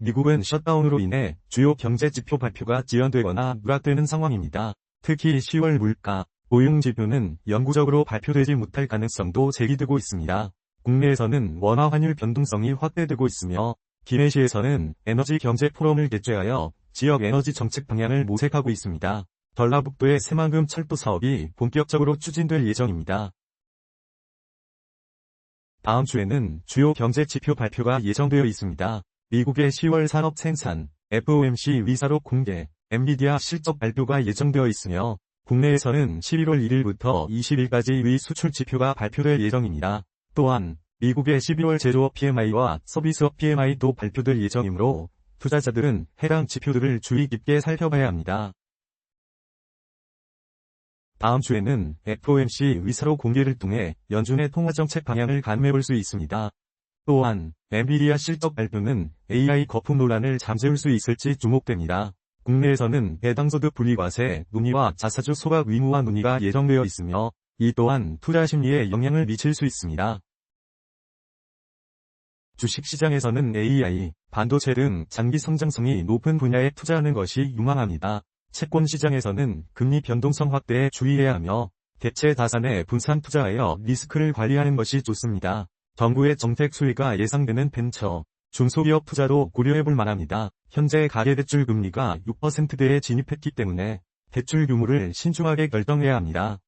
미국은 셧다운으로 인해 주요 경제 지표 발표가 지연되거나 누락되는 상황입니다. 특히 10월 물가, 고용 지표는 영구적으로 발표되지 못할 가능성도 제기되고 있습니다. 국내에서는 원화 환율 변동성이 확대되고 있으며 기내시에서는 에너지 경제 포럼을 개최하여 지역 에너지 정책 방향을 모색하고 있습니다. 전라북도의 새만금 철도 사업이 본격적으로 추진될 예정입니다. 다음 주에는 주요 경제 지표 발표가 예정되어 있습니다. 미국의 10월 산업 생산, FOMC 위사록 공개, 엔비디아 실적 발표가 예정되어 있으며 국내에서는 11월 1일부터 20일까지 의 수출 지표가 발표될 예정입니다. 또한 미국의 12월 제조업 PMI와 서비스업 PMI도 발표될 예정이므로 투자자들은 해당 지표들을 주의 깊게 살펴봐야 합니다. 다음 주에는 FOMC 위사로 공개를 통해 연준의 통화정책 방향을 간매볼 수 있습니다. 또한 엔비디아 실적 발표는 AI 거품 논란을 잠재울 수 있을지 주목됩니다. 국내에서는 배당소득 분리과세, 논의와 자사주 소각 의무화 논의가 예정되어 있으며 이 또한 투자 심리에 영향을 미칠 수 있습니다. 주식시장에서는 AI, 반도체 등 장기 성장성이 높은 분야에 투자하는 것이 유망합니다. 채권 시장에서는 금리 변동성 확대에 주의해야 하며 대체 자산에 분산 투자하여 리스크를 관리하는 것이 좋습니다. 정부의 정책 수위가 예상되는 벤처, 중소기업 투자도 고려해볼 만합니다. 현재 가계대출 금리가 6%대에 진입했기 때문에 대출 규모를 신중하게 결정해야 합니다.